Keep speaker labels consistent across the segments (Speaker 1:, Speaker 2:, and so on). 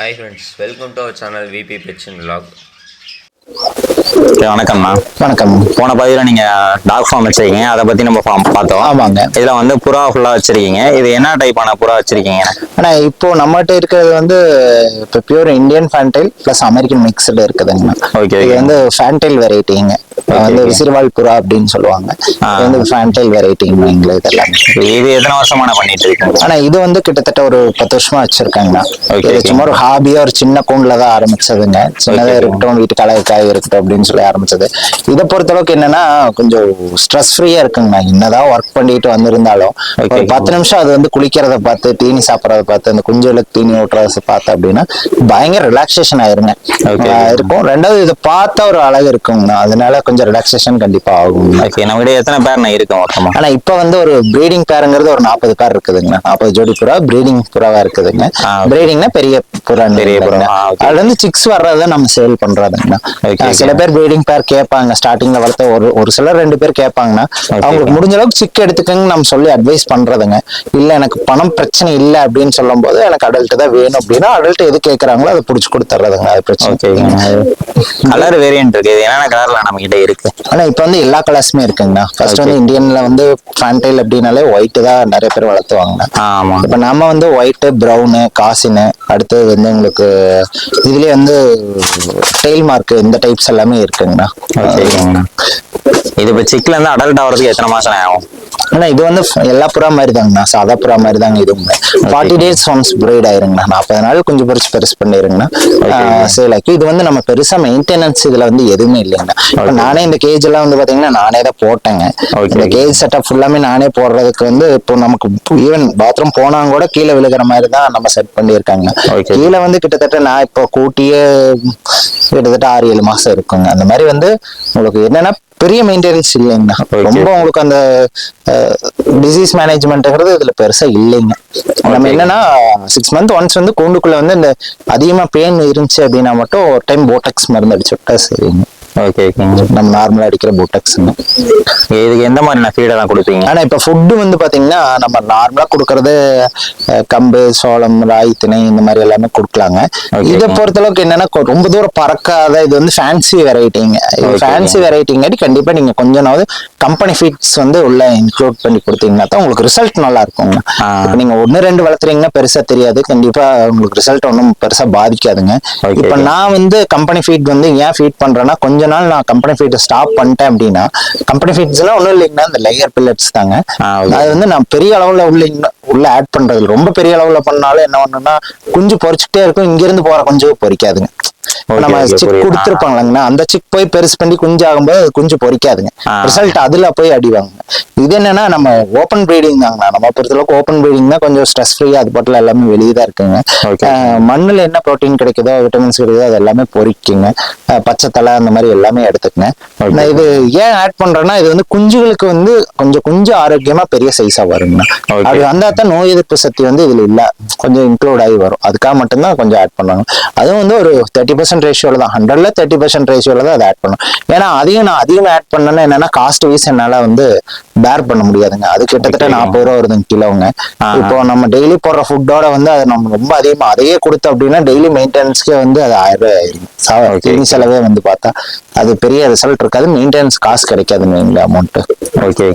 Speaker 1: Hi friends welcome to our channel VP vlog.
Speaker 2: சரி, வணக்கம்ண்ணா
Speaker 3: வணக்கம்.
Speaker 2: போன பதிவில் நீங்க டாக் ஃபார்ம் வச்சிருக்கீங்க. அதை பத்தி நம்ம ஃபார்ம் பார்த்தோம்.
Speaker 3: ஆமாங்க.
Speaker 2: இதுல வந்து புறா ஃபுல்லா வச்சிருக்கீங்க. இது என்ன டைப்பான புறா வச்சிருக்கீங்க?
Speaker 3: ஆனா இப்போ நம்மகிட்ட இருக்கிறது வந்து இப்போ pure Indian fantail plus American mixed இருக்குதுங்கண்ணா
Speaker 2: Okay,
Speaker 3: இது. வந்து ஃபேன்டைல் வெரைட்டிங்க வந்து. விசிறுவால் புறா அப்படின்னு சொல்லுவாங்க. வந்து ஃபேன்டைல் வெரைட்டிங்க எங்களுக்கு இதெல்லாம்.
Speaker 2: இது எத்தனை வருஷமா நான் பண்ணிட்டு இருக்கீங்க?
Speaker 3: ஆனா இது வந்து கிட்டத்தட்ட ஒரு பத்து வருஷமா வச்சிருக்காங்கண்ணா இது. சும்மா ஒரு ஹாபியா ஒரு சின்ன கூண்டுல தான் ஆரம்பிச்சதுங்க. சின்னதா
Speaker 2: Okay, okay.
Speaker 3: இருக்கட்டும் வீட்டுக்கு அழகுக்காக இருக்கட்டும் அப்படின்னு சொல்லி ஆரம்பிச்சது. இதை பொறுத்தளவுக்கு என்னன்னா கொஞ்சம் ஸ்ட்ரெஸ் ஃப்ரீயா இருக்குங்கண்ணா என்னதான் ஒர்க் பண்ணிட்டு வந்திருந்தாலும். ஒரு பத்து நிமிஷம் அது வந்து குளிக்கிறத பார்த்து தீனி சாப்பிட்றத பார்த்து அந்த குஞ்சுகளுக்கு தீனி ஊட்டுறத பார்த்து அப்படின்னா பயங்கர ரிலாக்ஸேஷன் ஆயிருங்க. இருக்கும். ரெண்டாவது இதை பார்த்தா ஒரு அழகு இருக்குங்கண்ணா அதனால கொஞ்சம் ரிலாக்ஸேஷன் கண்டிப்பா ஆகும்.
Speaker 2: ஓகே நம்ம கிட்ட எத்தனை பேர் நான் இருக்கும் மொத்தமா?
Speaker 3: ஆனா இப்ப வந்து ஒரு பிரீடிங் பேருங்கிறது ஒரு நாற்பது பேர் இருக்குதுங்க. நாற்பது ஜோடி புறா பிரீடிங் புறாவா இருக்குதுங்க. பிரீடிங்னா பெரிய புறா
Speaker 2: பெரிய புறா.
Speaker 3: அதுல இருந்து சிக்ஸ் வர்றதை நம்ம சேல் பண்றதுங்கண்ணா சில. பேர் பிரீடிங் பேர் கேட்பாங்க ஸ்டார்டிங்ல வளர்த்த ஒரு ஒரு சிலர் ரெண்டு பேர் கேட்பாங்கன்னா அவங்களுக்கு முடிஞ்ச அளவுக்கு சிக் எடுத்துக்கங்க நம்ம சொல்லி அட்வைஸ் பண்றதுங்க. இல்ல எனக்கு பணம் பிரச்சனை இல்ல அப்படின்னு சொல்லும் போது எனக்கு அடல்ட் தான் வேணும் அப்படின்னா அடல்ட் எது கேட்கறாங்களோ அதை புடிச்சு கொடுத்துறதுங்க அது பிரச்சனை.
Speaker 2: கலர் வேரியன்ட் இருக்கு. என்னென்ன கலர்ல நம்ம கிட்ட இருக்கு.
Speaker 3: ஆனா இப்ப வந்து எல்லா கலர்ஸுமே இருக்குங்கண்ணா. ஃபர்ஸ்ட் வந்து இந்தியன்ல வந்து ஃபேன்டைல் அப்படின்னாலே ஒயிட் தான் நிறைய பேர் வளர்த்துவாங்கண்ணா.
Speaker 2: ஆமா.
Speaker 3: இப்ப நம்ம வந்து ஒயிட்டு ப்ரௌனு காசினு அடுத்தது வந்து உங்களுக்கு இதுலயே வந்து டெயில் மார்க் இந்த டைப்ஸ் எல்லாமே இருக்குங்கண்ணா.
Speaker 2: இது இப்போ சிக்ல இருந்து அடல்ட் ஆகிறதுக்கு எத்தனை மாசம் ஆகும்?
Speaker 3: ஆனா இது வந்து எல்லா புறா மாதிரி தாங்கண்ணா. சாதா புறா மாதிரி தாங்க இதுவும் ஃபார்ட்டி டேஸ் ஒன்ஸ் பிரீட் ஆயிருங்கண்ணா. நாற்பது நாள் கொஞ்சம் பெருசு பெருசு பண்ணிருங்கண்ணா. சேல் ஆக்கி இது வந்து நம்ம பெருசா மெயின்டெனன்ஸ் இதுல வந்து எதுவுமே இல்லைங்கண்ணா. நானே இந்த கேஜ் எல்லாம் வந்து பாத்தீங்கன்னா நானே தான் போட்டேங்க. இந்த கேஜ் செட்டப் ஃபுல்லாமே நானே போடுறதுக்கு வந்து இப்போ நமக்கு ஈவன் பாத்ரூம் போனாங்க கூட கீழே விழுகிற மாதிரி தான் நம்ம செட் பண்ணியிருக்காங்க. கீழே வந்து கிட்டத்தட்ட நான் இப்போ கூட்டியே கிட்டத்தட்ட ஆறு ஏழு மாசம் இருக்குங்க அந்த மாதிரி வந்து உங்களுக்கு என்னன்னா பெரிய மெயின்டெனன்ஸ் இல்லைங்கண்ணா. ரொம்ப உங்களுக்கு அந்த டிசீஸ் மேனேஜ்மெண்ட்ங்கிறது இதுல பெருசா இல்லைங்க நம்ம. என்னன்னா சிக்ஸ் மந்த் ஒன்ஸ் வந்து கூண்டுக்குள்ள வந்து இந்த அதிகமா பெயின் இருந்துச்சு அப்படின்னா மட்டும் ஒரு டைம் போட்டக்ஸ் மருந்து அடிச்சு விட்டா சரிங்க
Speaker 2: ஓகே ஓகேங்க
Speaker 3: நம்ம நார்மலா அடிக்கிற போட்டக்ஸ்ங்க
Speaker 2: இதுக்கு எந்த மாதிரி நான் ஃபீடெல்லாம் கொடுப்பீங்க?
Speaker 3: ஆனா இப்ப ஃபுட்டு வந்து பாத்தீங்கன்னா நம்ம நார்மலா கொடுக்கறது கம்பு சோளம் ராய் திணை இந்த மாதிரி எல்லாமே கொடுக்கலாங்க. இதை பொறுத்தளவுக்கு என்னன்னா ரொம்ப தூரம் பறக்காத இது வந்து ஃபேன்சி வெரைட்டிங்க இது. ஃபேன்சி வெரைட்டிங்காட்டி கண்டிப்பா நீங்க கொஞ்சமாவது கம்பெனி ஃபீட்ஸ் வந்து உள்ள இன்க்ளூட் பண்ணி கொடுத்தீங்கன்னா தான் உங்களுக்கு ரிசல்ட் நல்லா இருக்குங்க. இப்ப நீங்க ஒன்னு ரெண்டு வளர்த்துறீங்கன்னா பெருசா தெரியாது கண்டிப்பா உங்களுக்கு ரிசல்ட் ஒன்றும் பெருசா பாதிக்காதுங்க இப்ப. நான் வந்து கம்பெனி ஃபீட் வந்து ஏன் ஃபீட் பண்றேன்னா கொஞ்ச நாள் நான் கம்பெனி ஃபீட் ஸ்டாப் பண்ணிட்டேன் அப்படின்னா கம்பெனி ஃபீட்ஸ் எல்லாம் ஒன்றும் இல்லைங்கன்னா இந்த லேயர் பில்லட்ஸ் தாங்க. அது வந்து நான் பெரிய அளவுல உள்ள உள்ள ஆட் பண்றது. ரொம்ப பெரிய அளவுல பண்ணாலும் என்ன பண்ணுன்னா குஞ்சு பொறிச்சுட்டே இருக்கும் இங்க இருந்து போற குஞ்சு பொறிக்காதுங்க நம்ம சிக்
Speaker 2: புரியுது.
Speaker 3: கொடுத்துருப்பாங்களாங்கண்ணா அந்த சிக் போய் பெருசு பண்ணி குஞ்சு ஆகும்போது அது குஞ்சு பொறிக்காதுங்க. ரிசல்ட் அதுல போய் அடிவாங்க இது என்னன்னா நம்ம ஓப்பன் ப்ரீடிங் தாங்கண்ணா. நம்ம பொறுத்தளவுக்கு ஓப்பன் ப்ரீடிங் தான் கொஞ்சம் ஸ்ட்ரெஸ் ஃப்ரீயா அது பாட்டில் எல்லாமே வெளியே தான் இருக்குங்க. மண்ணுல என்ன ப்ரோட்டீன் கிடைக்குதோ விட்டமின்ஸ் கிடைக்குதோ அது எல்லாமே பொறிக்குங்க. பச்சை தலை அந்த மாதிரி எல்லாமே எடுத்துக்கங்க. நான் இது ஏன் ஆட் பண்றேன்னா இது வந்து குஞ்சுகளுக்கு வந்து கொஞ்சம் குஞ்சு ஆரோக்கியமா பெரிய சைஸா வருங்கண்ணா. அது வந்தா தான் நோய் எதிர்ப்பு சக்தி வந்து இதுல இல்ல. கொஞ்சம் இன்க்ளூட் ஆகி வரும். அதுக்காக மட்டும்தான் கொஞ்சம் ஆட் பண்ணுவாங்க. அதுவும் வந்து ஒரு தேர்ட்டி பர்சன்ட் ரேஷியோல தான். ஹண்ட்ரட்ல தேர்ட்டி பர்சன்ட் ரேஷியோல தான் அதை ஆட் பண்ணும். ஏன்னா அதையும் நான் அதிகமா ஆட் பண்ணேன்னா என்னன்னா காஸ்ட் வைஸ் என்னால வந்து பேர் பண்ண முடியாதுங்க. அது கிட்டத்தட்ட. நாற்பது ரூபா வருதுங்க கிலோங்க. இப்போ நம்ம டெய்லி போடுற ஃபுட்டோட வந்து அது நம்ம ரொம்ப அதிகமா அதையே கொடுத்தோம் அப்படின்னா டெய்லி மெயின்டெனன்ஸ்க்கே வந்து அது ஆயிரம் ரூபாய் ஆயிருங்க செலவே வந்து பார்த்தா அது பெரிய ரிசல்ட் இருக்காது. மெயின்டெனன்ஸ் காசு கிடைக்காதுங்க எங்க அமௌண்ட்
Speaker 2: ஓகே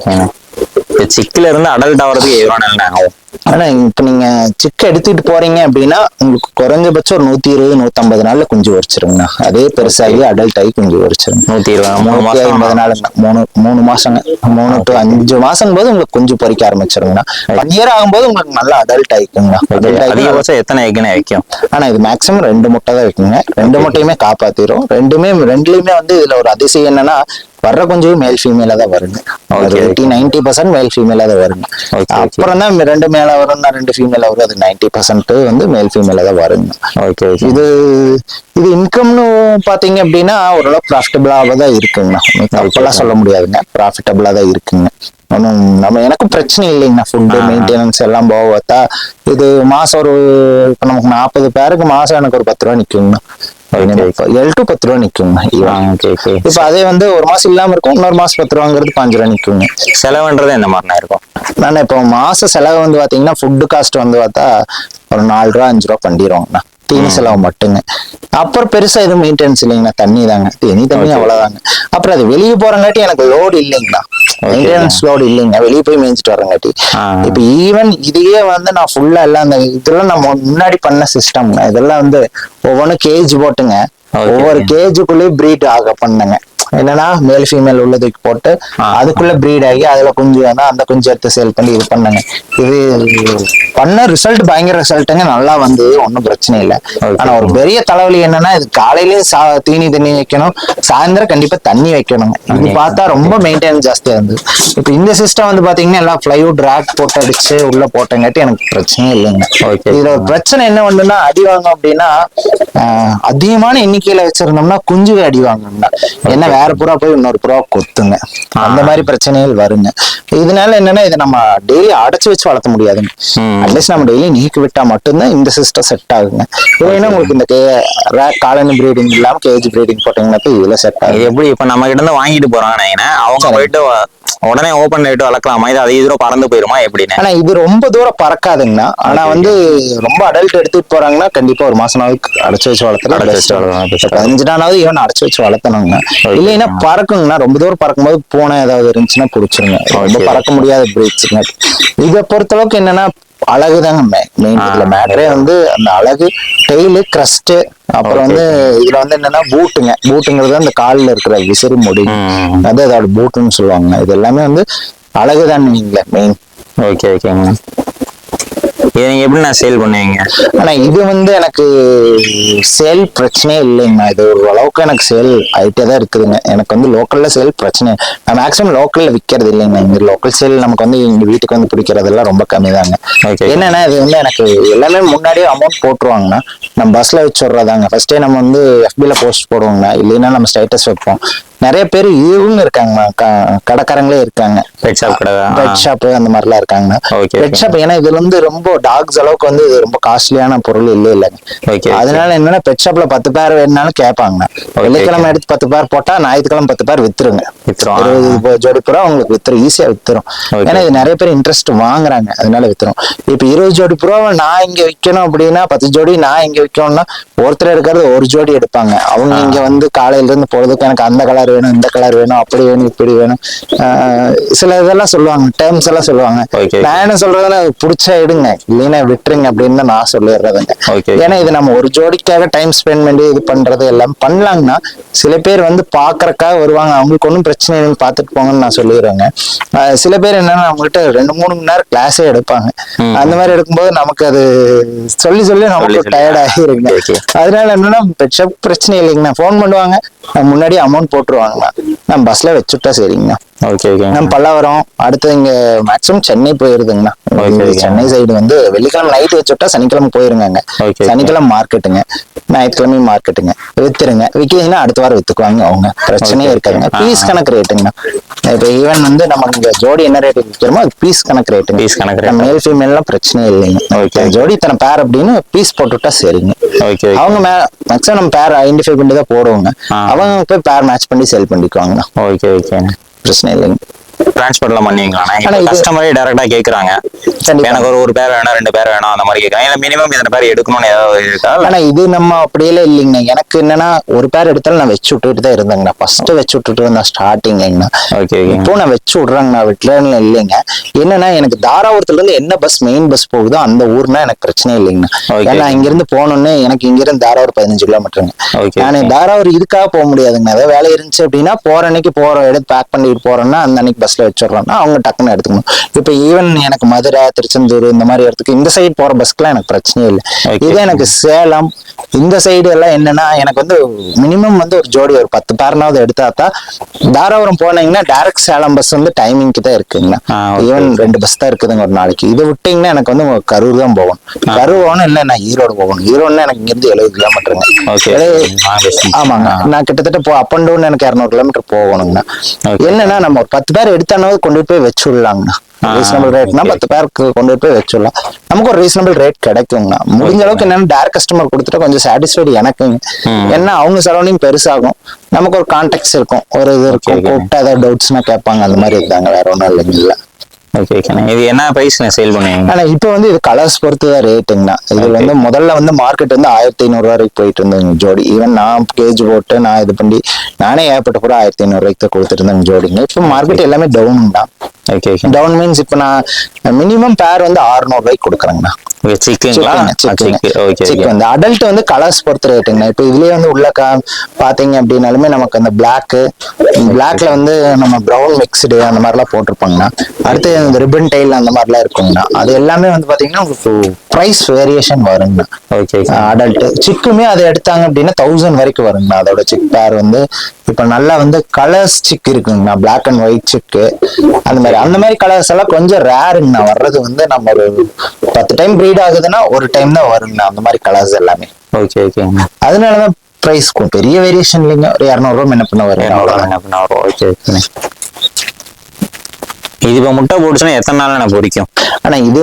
Speaker 2: இப்போ சிக்ல இருந்து அடல்ட் ஆகிறதுக்கு எவ்வளோ ஆகும்?
Speaker 3: ஆனா இப்ப நீங்க சிக்க எடுத்துட்டு போறீங்க அப்படின்னா உங்களுக்கு குறைஞ்சபட்சம் ஒரு நூத்தி இருபது நூத்தம்பது நாள்ல குஞ்சு வச்சிருங்கண்ணா அதே பெருசாகி அடல்ட் ஆகி குஞ்சு வச்சிருங்க
Speaker 2: நூத்தி இருபது மூணு மாசம்
Speaker 3: ஐம்பது நாளுங்க மூணு மூணு மாசங்க மூணு டு அஞ்சு மாசம் போது உங்களுக்கு குஞ்சு பொறிக்க ஆரம்பிச்சிருங்கண்ணா. ஒன் இயர் ஆகும்போது உங்களுக்கு நல்லா அடல்ட் ஆயிக்குங்கண்ணா. அடல்ட்
Speaker 2: அதிகபட்சம் எத்தனை எக்குன்னு வைக்கும்?
Speaker 3: ஆனா இது மேக்ஸிமம் ரெண்டு முட்டை தான் வைக்குங்க. ரெண்டு முட்டையுமே காப்பாத்திரும். ரெண்டுமே ரெண்டுலயுமே வந்து இதுல ஒரு அதிசயம் என்னன்னா வர்ற கொஞ்சம் மேல் ஃபீமேலா தான் வருங்க. ஒரு எயிட்டி நைன்டி பர்சன்ட் மேல் ஃபீமேலா தான் வருங்க. அப்புறம் தான் ரெண்டு மேல வரும்னா ரெண்டு ஃபீமேலா வரும் அது நைன்டி பர்சன்ட் வந்து மேல் ஃபீமேலா தான் வருங்க.
Speaker 2: ஓகே
Speaker 3: இது இது இன்கம்னு பாத்தீங்க அப்படின்னா ஓரளவு ப்ராஃபிட்டபிளாக தான் இருக்குங்கண்ணா தப்பெல்லாம் சொல்ல முடியாதுங்க. ப்ராஃபிட்டபிளா தான் இருக்குங்க. ஒன்றும் நம்ம எனக்கும் பிரச்சனை இல்லைங்கண்ணா ஃபுட்டு. மெயின்டெனன்ஸ் எல்லாம் போக பார்த்தா இது மாசம் ஒரு இப்போ நமக்கு நாற்பது பேருக்கு மாசம் எனக்கு ஒரு பத்து ரூபா நிற்குங்கண்ணா ஏழு டு பத்து ரூபா நிற்குங்கண்ணா ஈவன்
Speaker 2: ஓகே ஓகே
Speaker 3: இப்போ அதே வந்து ஒரு மாசம் இல்லாம இருக்கும் இன்னொரு மாசம் பத்து ரூபாங்கிறது பாஞ்சு ரூபா நிற்குங்க
Speaker 2: செலவுன்றது எந்த மாதிரினா இருக்கும்?
Speaker 3: நான் இப்போ மாச செலவு வந்து பாத்தீங்கன்னா ஃபுட்டு காஸ்ட் வந்து பார்த்தா ஒரு நாலு ரூபா அஞ்சு ரூபா பண்ணிடுவோங்கண்ணா தீனி செலவு மட்டுங்க. அப்புறம் பெருசா எதுவும் மெயின்டெனன்ஸ் இல்லைங்கண்ணா தண்ணி தாங்க. தண்ணி தண்ணி அவ்வளவுதாங்க. அப்புறம் அது வெளியே போறங்காட்டி எனக்கு லோடு இல்லைங்கண்ணா. மெயின்டெனன்ஸ் லோடு இல்லைங்க. வெளியே போய் மேய்ஞ்சிட்டு வரங்காட்டி. இப்ப ஈவன் இதையே வந்து நான் ஃபுல்லா எல்லாம் அந்த இதெல்லாம் நம்ம முன்னாடி பண்ண சிஸ்டம் இதெல்லாம் வந்து ஒவ்வொன்றும் கேஜ் போட்டுங்க. ஒவ்வொரு கேஜுக்குள்ளேயும் பிரீட் ஆக பண்ணுங்க. என்னன்னா மேல் ஃபீமேல் உள்ளதுக்கு போட்டு. அதுக்குள்ள பிரீட் ஆகி அதுல குஞ்சு வந்து அந்த குஞ்சு எடுத்து சேல் பண்ணி இது பண்ணாங்க இது பண்ண ரிசல்ட் பயங்கர ரிசல்ட்டுங்க நல்லா வந்து ஒன்றும் பிரச்சனை இல்லை. ஆனா ஒரு பெரிய தலைவலி என்னன்னா இது காலையிலயும் சா தீனி தண்ணி வைக்கணும் சாயந்தரம் கண்டிப்பா தண்ணி வைக்கணும் இது. பார்த்தா ரொம்ப மெயின்டெனன்ஸ் ஜாஸ்தியா இருந்தது இப்போ இந்த சிஸ்டம் வந்து பாத்தீங்கன்னா எல்லாம் பிளைவுட் ரேக் போட்டு அடிச்சு உள்ள போட்டங்காட்டி எனக்கு பிரச்சனையே இல்லைங்க. இதுல ஒரு பிரச்சனை என்ன பண்ணுன்னா அடி வாங்கும் அப்படின்னா அதிகமான எண்ணிக்கையில வச்சிருந்தோம்னா குஞ்சு அடி வாங்கணும்னா என்ன வேற புறா போய் இன்னொரு புறா கொத்துங்க. அந்த மாதிரி பிரச்சனைகள் வருங்க. இதனால என்னன்னா இதை நம்ம டெய்லி அடைச்சு வச்சு வளர்த்த முடியாதுங்க. அட்லீஸ்ட் நம்ம டெய்லி நீக்கி விட்டா மட்டும்தான் இந்த சிஸ்டம் செட் ஆகுங்க. இல்லைன்னா உங்களுக்கு இந்த ரேக் காலனி பிரீடிங் இல்லாம கேஜ் பிரீடிங் போட்டீங்கன்னா இதுல செட் ஆகும்
Speaker 2: எப்படி இப்ப நம்ம கிட்ட இருந்து வாங்கிட்டு போறாங்க நினைக்கிறேன் அவங்க. போயிட்டு உடனே ஓபன் ரேட்டு வளர்க்கலாமா இது அது தூரம் பறந்து போயிருமா? எப்படின்னு.
Speaker 3: ஆனா இது ரொம்ப தூரம் பறக்காதுங்கண்ணா. ஆனா வந்து ரொம்ப அடல்ட் எடுத்துட்டு போறாங்கன்னா கண்டிப்பா ஒரு மாசம் நாளைக்கு அடைச்சு வச்சு வளர்த்தலாம்
Speaker 2: அடைச்சு. வச்சு வளர்த்தலாம்
Speaker 3: பதினஞ்சு நாளாவது ஈவன் அடைச்சு வச்சு வளர்த்தணுங்க இல்லைன்னா பறக்குங்கண்ணா. ரொம்ப தூரம் பறக்கும்போது பூனை ஏதாவது இருந்துச்சுன்னா பிடிச்சிருங்க ரொம்ப. பறக்க முடியாத பிரீட்ஸுங்க இதை பொறுத்தளவுக்கு என்னன்னா அழகுதாங்க மெயின் இதுல. மேட்டரே வந்து அந்த அழகு டெய்லு கிரஸ்ட் அப்புறம். வந்து இதுல வந்து என்னன்னா பூட்டுங்க பூட்டுங்கிறது அந்த கால்ல இருக்கிற விசிறி முடி. அது அதோட பூட்டுன்னு சொல்லுவாங்க இது எல்லாமே வந்து அழகுதான் நீங்களே மெயின்
Speaker 2: ஓகே ஓகேங்க இதை நீங்க எப்படி நான் சேல் பண்ணுவீங்க?
Speaker 3: ஆனா இது வந்து எனக்கு சேல் பிரச்சனையே இல்லைங்கண்ணா இது ஒரு அளவுக்கு எனக்கு சேல் ஆயிட்டே தான் இருக்குதுங்க. எனக்கு வந்து லோக்கல்ல சேல் பிரச்சனை. நான் மேக்ஸிமம் லோக்கல்ல விற்கிறது இல்லைங்க. இங்க லோக்கல் சேல் நமக்கு வந்து இங்க வீட்டுக்கு வந்து பிடிக்கிறதெல்லாம் ரொம்ப கம்மி தாங்க. என்னன்னா இது வந்து எனக்கு எல்லாமே முன்னாடியே அமௌண்ட் போட்டுருவாங்கண்ணா நம்ம பஸ்ல வச்சு விடுறதாங்க. ஃபர்ஸ்டே நம்ம வந்து FB ல போஸ்ட் போடுவோங்கண்ணா இல்லைன்னா நம்ம ஸ்டேட்டஸ் வைப்போம். நிறைய பேர் இவங்க இருக்காங்கண்ணா கடைக்காரங்களே இருக்காங்க.
Speaker 2: பெட் ஷாப் கடை
Speaker 3: பெட் ஷாப் அந்த மாதிரிலாம் இருக்காங்க
Speaker 2: Okay,
Speaker 3: பெட். ஷாப் ஏன்னா இது வந்து ரொம்ப டாக்ஸ் அளவுக்கு வந்து இது ரொம்ப காஸ்ட்லியான பொருள் இல்லை இல்லைங்க
Speaker 2: Okay,
Speaker 3: அதனால என்னன்னா பெட் ஷாப்ல பத்து பேர் வேணும்னாலும் கேட்பாங்க வெள்ளிக்கிழமை எடுத்து பத்து பேர் போட்டா ஞாயிற்றுக்கிழமை பத்து பேர் வித்துருங்க.
Speaker 2: வித்துரும்.
Speaker 3: இருபது ஜோடி புறா உங்களுக்கு வித்துரும். ஈஸியா வித்துரும். ஏன்னா இது நிறைய பேர் இன்ட்ரெஸ்ட் வாங்குறாங்க. அதனால வித்துரும். இப்ப இருபது ஜோடி புறாவை நான் இங்க விற்கணும் அப்படின்னா பத்து ஜோடி நான் இங்க விற்கணும்னா ஒருத்தர் எடுக்கிறது ஒரு ஜோடி எடுப்பாங்க. அவங்க இங்க வந்து காலையில இருந்து பொழுதுக்கு எனக்கு அந்த கலர் வேணும் இந்த கலர் வேணும் அப்படி வேணும் இப்படி வேணும் சில இதெல்லாம் சொல்லுவாங்க டேர்ம்ஸ் எல்லாம் சொல்லுவாங்க. நான் என்ன சொல்றதுன்னா பிடிச்ச எடுங்க இல்லைன்னா விட்டுருங்க அப்படின்னு நான் சொல்லிடுறதுங்க. ஏன்னா இது நம்ம ஒரு ஜோடிக்காக டைம் ஸ்பெண்ட் பண்ணி இது பண்றது எல்லாம் பண்ணலாங்கன்னா சில பேர் வந்து பாக்குறக்காக வருவாங்க அவங்களுக்கு ஒன்றும் பிரச்சனை இல்லைன்னு பார்த்துட்டு போங்கன்னு நான் சொல்லிடுறேங்க சில பேர் என்னன்னா அவங்ககிட்ட ரெண்டு மூணு மணி நேரம் கிளாஸே எடுப்பாங்க. அந்த மாதிரி எடுக்கும்போது நமக்கு அது சொல்லி சொல்லி நமக்கு. டயர்ட் ஆகிருங்க. அதனால என்னன்னா பிரச்சனை இல்லைங்கண்ணா ஃபோன் பண்ணுவாங்க முன்னாடி முன்னாடியே அமௌண்ட் போட்டுருவாங்கண்ணா நான் பஸ்ல வச்சுட்டா சரிங்கண்ணா.
Speaker 2: ஓகே ஓகே
Speaker 3: நம்ம பல்லாவரம் அடுத்து இங்க மேக்ஸிமம் சென்னை போயிருதுங்கண்ணா. சென்னை சைடு வந்து வெள்ளிக்கிழமை நைட் வச்சுட்டா சனிக்கிழமை போயிருங்க சனிக்கிழமை மார்க்கெட்டுங்க ஞாயிற்றுக்கிழமை மார்க்கெட்டுங்க வித்துருங்க. விற்கிதுன்னா அடுத்த வாரம் வித்துக்குவாங்க அவங்க. பிரச்சனையே இருக்காதுங்க. பீஸ் கணக்கு ரேட்டுங்கண்ணா இப்போ ஈவன் வந்து நம்ம இங்க ஜோடி என்ன ரேட் விற்கிறோமோ அது பீஸ் கணக்கு ரேட்டுங்க
Speaker 2: Piece கணக்கு rate.
Speaker 3: மேல் ஃபீமேல்லாம் பிரச்சனையே இல்லைங்க.
Speaker 2: Okay.
Speaker 3: ஜோடி இத்தனை பேர் அப்படின்னு பீஸ் போட்டுவிட்டா சரிங்க.
Speaker 2: ஓகே
Speaker 3: அவங்க மேக்ஸிமம் நம்ம பேர் ஐடென்டிஃபை பண்ணி தான் போடுவாங்க. அவங்க போய் பேர் மேட்ச் பண்ணி செல் பண்ணிக்குவாங்கண்ணா.
Speaker 2: ஓகே ஓகே
Speaker 3: பிரச்சனை இல்லைங்க
Speaker 2: டிரான்ஸ்போர்ட்லாம் பண்ணுவீங்களா
Speaker 3: ஆனா இது-
Speaker 2: கஸ்டமரே டைரக்டா கேக்குறாங்க. எனக்கு ஒரு ஒரு பேர் வேணும் ரெண்டு பேர் வேணும் அந்த மாதிரி கேட்கறாங்க இல்ல மினிமம் இத்தனை பேர் எடுக்கணும்னு ஏதாவது இருக்கா?
Speaker 3: ஆனா இது நம்ம அப்படியெல்லாம் இல்லைங்க எனக்கு என்னன்னா ஒரு பேர் எடுத்தாலும் நான் வச்சு விட்டுட்டு தான் இருந்தேங்கண்ணா. ஃபர்ஸ்ட் வச்சு விட்டுட்டு இருந்தேன் ஸ்டார்டிங்ண்ணா
Speaker 2: ஓகே
Speaker 3: இப்போ நான் வச்சு விடுறேங்க நான் விட்டுறேன்னு இல்லைங்க. என்னன்னா எனக்கு தாராபுரத்துல இருந்து என்ன பஸ் மெயின் பஸ் போகுதோ அந்த ஊர்னா எனக்கு பிரச்சனை இல்லைங்கண்ணா. ஏன்னா இங்க இருந்து போகணும்னு எனக்கு இங்க இருந்து தாராவூர் பதினஞ்சு கிலோமீட்டருங்க நான். தாராவூர் இதுக்காக போக முடியாதுங்க ஏதாவது வேலை இருந்துச்சு அப்படின்னா போற அன்னைக்கு போற எடுத்து பேக் பண்ணிட்டு போறேன்னா அந்த அன்னைக்கு பஸ்ல வச்சிடுறோம்னா அவங்க டக்குன்னு எடுத்துக்கணும். இப்போ ஈவன் எனக்கு மதுரை திருச்செந்தூர் இந்த மாதிரி இடத்துக்கு இந்த சைடு போற பஸ்க்குலாம் எனக்கு பிரச்சனையே இல்லை. இதே எனக்கு சேலம் இந்த சைடு எல்லாம் என்னன்னா எனக்கு வந்து மினிமம் வந்து ஒரு ஜோடி ஒரு பத்து பேர்னாவது எடுத்தா தான் தாராபுரம் போனீங்கன்னா டைரக்ட் சேலம் பஸ் வந்து டைமிங்க்கு தான் இருக்குங்கண்ணா ஈவன் ரெண்டு பஸ் தான் இருக்குதுங்க ஒரு நாளைக்கு. இது விட்டீங்கன்னா எனக்கு வந்து கரூர் தான் போகணும். கரூர் போகணும் இல்லை நான் ஈரோடு போகணும். ஈரோடுனா எனக்கு இங்கிருந்து எழுபது கிலோமீட்டருங்க எழுபது- ஆமாங்க. நான் கிட்டத்தட்ட போ அப் அண்ட் டவுன் எனக்கு இரநூறு கிலோமீட்டர் போகணுங்கண்ணா. என்னன்னா நம்ம ஒரு பத்து பேர் எடுத்தானாவது கொண்டு போய் வச்சு விடலாங்கண்ணா
Speaker 2: ஆ,
Speaker 3: ரீசனபிள் ரேட்னா. பத்து பேருக்கு கொண்டு போய் வச்சுடலாம். நமக்கு ஒரு ரீசனபிள் ரேட் கிடைக்குங்கண்ணா. முடிஞ்ச அளவுக்கு என்னன்னா டேரக்ட் கஸ்டமர் கொடுத்துட்டா கொஞ்சம் சாட்டிஸ்ஃபைடு எனக்குங்க. ஏன்னா அவங்க சரௌண்டிங் பெருசாகும். நமக்கு ஒரு கான்டாக்ட்ஸ் இருக்கும். ஒரு இது இருக்கும். கூப்பிட்டு ஏதாவது டவுட்ஸ்னா கேட்பாங்க. அந்த மாதிரி இருக்காங்க. வேற ஒன்றும் இல்லைங்க. இல்ல
Speaker 2: ஓகே இது என்ன பிரைஸ்ண்ணே சேல் பண்ணுவீங்க?
Speaker 3: ஆனா இப்போ வந்து இது கலர்ஸ் பொறுத்து தான் ரேட்டுங்கண்ணா
Speaker 2: Okay.
Speaker 3: வந்து முதல்ல வந்து மார்க்கெட் வந்து ஆயிரத்தி ஐநூறு வரைக்கும் போயிட்டு இருந்ததுங்க ஜோடி. ஈவன் நான் கேஜ் போட்டு நான் இது பண்ணி நானே ஏற்பட்ட கூட ஆயிரத்தி ஐநூறு ரூபாய்க்கு கொடுத்துருந்தேங்க ஜோடிங்க. இப்போ மார்க்கெட் எல்லாமே டவுன் தான்
Speaker 2: ஓகே
Speaker 3: டவுன் மீன்ஸ் இப்போ நான் மினிமம் பேர் வந்து 600 ரூபாய்க்கு கொடுக்குறேங்க
Speaker 2: okay சிக்குங்களா
Speaker 3: chicken
Speaker 2: chick okay
Speaker 3: chick
Speaker 2: okay
Speaker 3: வந்து அடல்ட் வந்து கலர்ஸ் பொறுத்த ரேட்டுங்க இப்போ இதுலயே வந்து உள்ள கா பாத்தீங்க அப்படின்னாலுமே நமக்கு அந்த பிளாக் பிளாக்ல வந்து நம்ம பிரவுன் மிக்ஸ்டு அந்த மாதிரிலாம் போட்டிருப்பாங்கண்ணா. அடுத்து இந்த ரிப்பன் டைல் அந்த மாதிரிலாம் இருக்குங்கண்ணா. அது எல்லாமே வந்து பாத்தீங்கன்னா உங்களுக்கு ப்ரைஸ் வேரியேஷன் வருங்கண்ணா.
Speaker 2: ஓகே
Speaker 3: அடல்ட் சிக்குமே அதை எடுத்தாங்க அப்படின்னா தௌசண்ட் வரைக்கும் வருங்கண்ணா. அதோட சிக் பேர் வந்து இப்ப நல்லா வந்து கலர்ஸ் சிக் இருக்குங்கண்ணா பிளாக் அண்ட் ஒயிட் சிக்கு அந்த மாதிரி அந்த மாதிரி கலர்ஸ் எல்லாம் கொஞ்சம் ரேருங்கண்ணா வர்றது வந்து நம்ம ஒரு பத்து டைம் ப்ரீட் ஆகுதுன்னா ஒரு டைம் தான் வருங்கண்ணா அந்த மாதிரி கலர்ஸ் எல்லாமே.
Speaker 2: ஓகே ஓகேங்க
Speaker 3: அதனாலதான் ப்ரைஸ் பெரிய வேரியேஷன் இல்லைங்க. ஒரு இரநூறுவா என்ன பண்ண வரும்.
Speaker 2: ஓகே இது இப்போ முட்டை போட்டுச்சுன்னா எத்தனை நாள் எனக்கு பொரிக்கும்
Speaker 3: ஆனா இது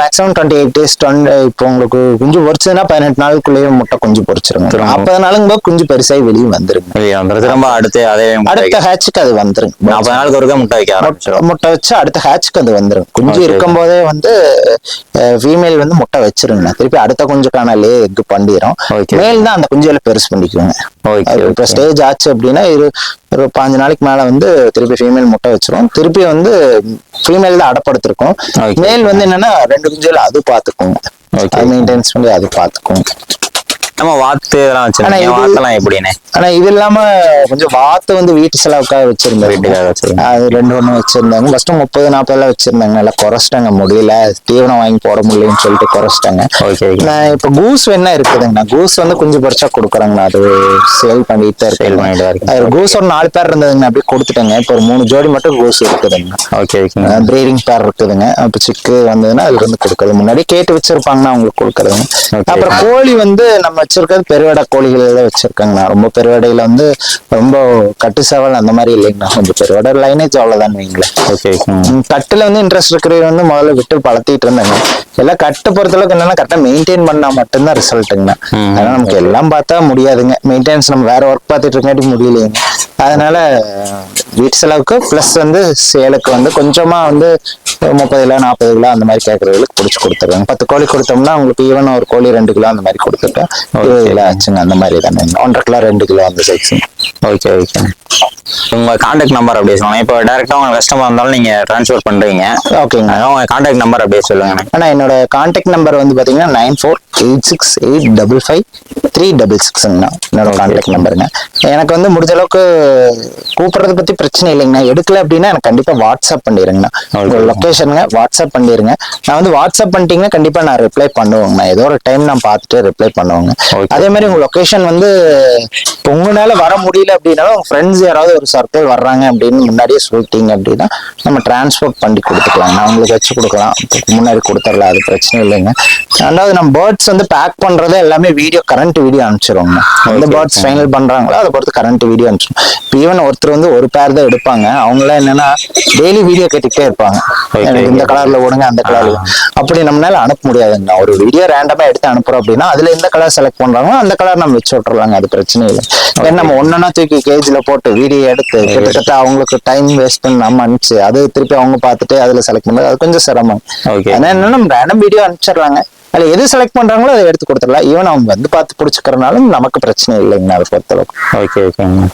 Speaker 3: maximum twenty eight days twenty இப்போ உங்களுக்கு குஞ்சு பொரிச்சதுன்னா பதினெட்டு நாளுக்குள்ளேயே முட்டை குஞ்சு பொரிச்சிருங்க
Speaker 2: திரும்ப.
Speaker 3: நாற்பது நாளுங்க போது குஞ்சு பெருசாகி வெளியே வந்துருங்க.
Speaker 2: இல்லையா அந்த திரும்ப அடுத்து அதே
Speaker 3: அடுத்த ஹேட்சுக்கு அது வந்துருங்க.
Speaker 2: நாற்பது நாளுக்கு ஒருக்கா முட்டை வைக்க ஆரம்பிச்சிடும்
Speaker 3: முட்டை வச்சு அடுத்த ஹேட்ச்க்கு அது வந்துரும். குஞ்சு
Speaker 2: Okay.
Speaker 3: இருக்கும் போதே வந்து ஃபீமேல் வந்து முட்டை வச்சிருங்க திருப்பி அடுத்த குஞ்சுக்கான லே எக் பண்ணிடும். மேல் தான் அந்த குஞ்சுல பெருசு பண்ணிக்குவாங்க. அது இப்போ ஸ்டேஜ் ஆச்சு அப்படின்னா இரு ஒரு பாஞ்சு நாளைக்கு மேல வந்து திருப்பி ஃபீமேல் முட்டை வச்சிரும். திருப்பி வந்து ஃபீமேல் தான் அடப்படுத்திருக்கும். மேல் வந்து என்னன்னா ரெண்டு குஞ்சுல அது பாத்துக்கும்
Speaker 2: Okay.
Speaker 3: அது மெயின்டைன்ஸ் பண்ணி அது பாத்துக்கும்
Speaker 2: நம்ம வாத்து இதெல்லாம்
Speaker 3: இது-
Speaker 2: வாத்தெல்லாம் எப்படிண்ணே
Speaker 3: ஆனா இது இல்லாம கொஞ்சம் வாத்து வந்து வீட்டு செலவுக்காக வச்சிருந்தாங்க
Speaker 2: வீட்டுக்காக வச்சிருக்கீங்க.
Speaker 3: அது ரெண்டு ஒண்ணு வச்சிருந்தாங்க. ஃபர்ஸ்ட் முப்பது நாற்பது எல்லாம் வச்சிருந்தாங்க. நல்லா குறைச்சிட்டாங்க. முடியல. தீவனம் வாங்கி போட முடியலன்னு சொல்லிட்டு குறைச்சிட்டாங்க.
Speaker 2: ஓகே
Speaker 3: நான் இப்ப கூஸ் வேணா இருக்குதுங்கண்ணா. கூஸ் வந்து குஞ்சு பறிச்சா கொடுக்குறாங்கண்ணா. அது சேல் பண்ணிட்டு தான்
Speaker 2: Sale பண்ணிட்டு தான்
Speaker 3: இருக்கு கூஸ் ஒரு நாலு பேர் இருந்ததுங்க அப்படியே கொடுத்துட்டேங்க. இப்போ ஒரு மூணு ஜோடி மட்டும் கூஸ் இருக்குதுங்க
Speaker 2: ஓகே
Speaker 3: பிரீடிங் பேர் இருக்குதுங்க. அப்ப சிக்கு வந்ததுன்னா அதுல இருந்து கொடுக்கறது. முன்னாடி கேட்டு வச்சிருப்பாங்கன்னா அவங்களுக்கு கொடுக்கறதுங்க
Speaker 2: Okay.
Speaker 3: அப்புறம் கோழி வந்து நம்ம வச்சிருக்கிறது பெருவடை கோழிகள் தான் வச்சிருக்காங்கண்ணா. ரொம்ப பெருவடையில வந்து ரொம்ப கட்டு சேவல் அந்த மாதிரி இல்லைங்கண்ணா. கொஞ்சம் பெருவடை லைனேஜ் அவ்வளவுதான் வைங்களேன்.
Speaker 2: ஓகே
Speaker 3: கட்டுல வந்து இன்ட்ரெஸ்ட் இருக்கிறவங்க வந்து முதல்ல விட்டு பழத்திட்டு இருந்தாங்க. எல்லாம் கட்டு பொறுத்தளவுக்கு என்னன்னா கரெக்டா மெயின்டைன் பண்ணா மட்டும்தான் ரிசல்ட்டுங்கண்ணா. அதனால நமக்கு எல்லாம் பார்த்தா முடியாதுங்க. மெயின்டெனன்ஸ் நம்ம வேற ஒர்க் பார்த்துட்டு இருக்காட்டி முடியலைங்க அதனால வீட்டு செலவுக்கு ப்ளஸ் வந்து சேலுக்கு வந்து கொஞ்சமா வந்து ஒரு முப்பது கிலோ நாற்பது கிலோ அந்த மாதிரி கேட்கறவங்களுக்கு பிடிச்சி கொடுத்துருவாங்க பத்து கோழி கொடுத்தோம்னா உங்களுக்கு ஈவன் ஒரு கோழி ரெண்டு கிலோ அந்த மாதிரி கொடுத்துட்டா இருபது கிலோ ஆச்சுங்க அந்த மாதிரி தானே. ஒன்றரை கிலோ ரெண்டு கிலோ அந்த சைஸுங்க
Speaker 2: ஓகே ஓகே. உங்க கான்டாக்ட் நம்பர் அப்படியே சொல்லுங்க. இப்போ டேரக்டா உங்க கஸ்டமர் இருந்தாலும் நீங்க ட்ரான்ஸ்ஃபர் பண்றீங்க.
Speaker 3: ஓகேங்க
Speaker 2: அதனால உங்க கான்டாக்ட் நம்பர் அப்படியே சொல்லுங்க.
Speaker 3: ஆனா என்னோட கான்டாக்ட் நம்பர் வந்து பாத்தீங்கன்னா nine four eight six eight double five three double சிக்ஸ்ங்கண்ணா என்னோட கான்டாக்ட் நம்பருங்க எனக்கு வந்து முடிஞ்ச அளவுக்கு கூப்பிடுறத பத்தி பிரச்சனை இல்லைங்கண்ணா எடுக்கல அப்படின்னா எனக்கு கண்டிப்பா வாட்ஸ்அப் பண்ணிடுங்கண்ணா உங்க
Speaker 2: Okay.
Speaker 3: லொக்கேஷனுங்க வாட்ஸ்அப் பண்ணிருங்க. நான் வந்து வாட்ஸ்அப் பண்ணிட்டீங்கன்னா கண்டிப்பா நான் ரிப்ளை பண்ணுவேங்கண்ணா ஏதோ ஒரு டைம் நான் பார்த்துட்டு ரிப்ளை பண்ணுவேங்க. அதே மாதிரி உங்க லொகேஷன் வந்து இப்போ உங்களால வர முடியல அப்படின்னாலும் உங்க ஃப்ரெண்ட்ஸ் யாராவது ஒரு சர்க்கிள் வர்றாங்க அப்படின்னு முன்னாடியே சொல்லிட்டீங்க அப்படின்னா நம்ம டிரான்ஸ்போர்ட் பண்ணி கொடுத்துக்கலாம். நான் உங்களுக்கு வச்சு கொடுக்கலாம். முன்னாடி கொடுத்துடலாம். அது பிரச்சனை இல்லைங்க. ரெண்டாவது நம்ம பேர்ட்ஸ் வந்து பேக் பண்றது எல்லாமே வீடியோ கரண்ட் வீடியோ அனுப்பிச்சிருவோங்க. எந்த பேர்ட்ஸ் ஃபைனல் பண்றாங்களோ அதை பொறுத்து கரண்ட் வீடியோ அனுப்பிச்சிடும் இப்போ ஈவன் ஒருத்தர் வந்து ஒரு பேர் தான் எடுப்பாங்க. அவங்களாம் என்னன்னா டெய்லி வீடியோ கேட்டுக்கிட்டே இருப்பாங்க. எனக்கு இந்த. கலர்ல ஓடுங்க அந்த கலர்ல அப்படி நம்மளால அனுப்ப முடியாதுங்க ஒரு வீடியோ ரேண்டமா எடுத்து அனுப்புறோம் அப்படின்னா அதுல எந்த கலர் செலக்ட் பண்றாங்களோ அந்த கலர் நம்ம வச்சு விட்டுறலாங்க. அது பிரச்சனை இல்லை. நம்ம ஒன்னொன்னா தூக்கி கேஜ்ல போட்டு வீடியோ எடுத்து கிட்டத்தட்ட அவங்களுக்கு டைம் வேஸ்ட் பண்ணி நம்ம அனுப்பிச்சு அது திருப்பி அவங்க பார்த்துட்டு அதுல செலக்ட் பண்றது அது கொஞ்சம் சிரமம். அதனால என்ன நம்ம ரேண்டம் வீடியோ அனுப்பிச்சிடலாங்க அதுல எது செலக்ட் பண்றாங்களோ அதை எடுத்து கொடுத்துடலாம். ஈவன் அவங்க வந்து பார்த்து பிடிச்சிக்கிறனாலும் நமக்கு பிரச்சனை இல்லைங்க அதை பொறுத்தளவுக்கு.
Speaker 2: ஓகே ஓகேங்க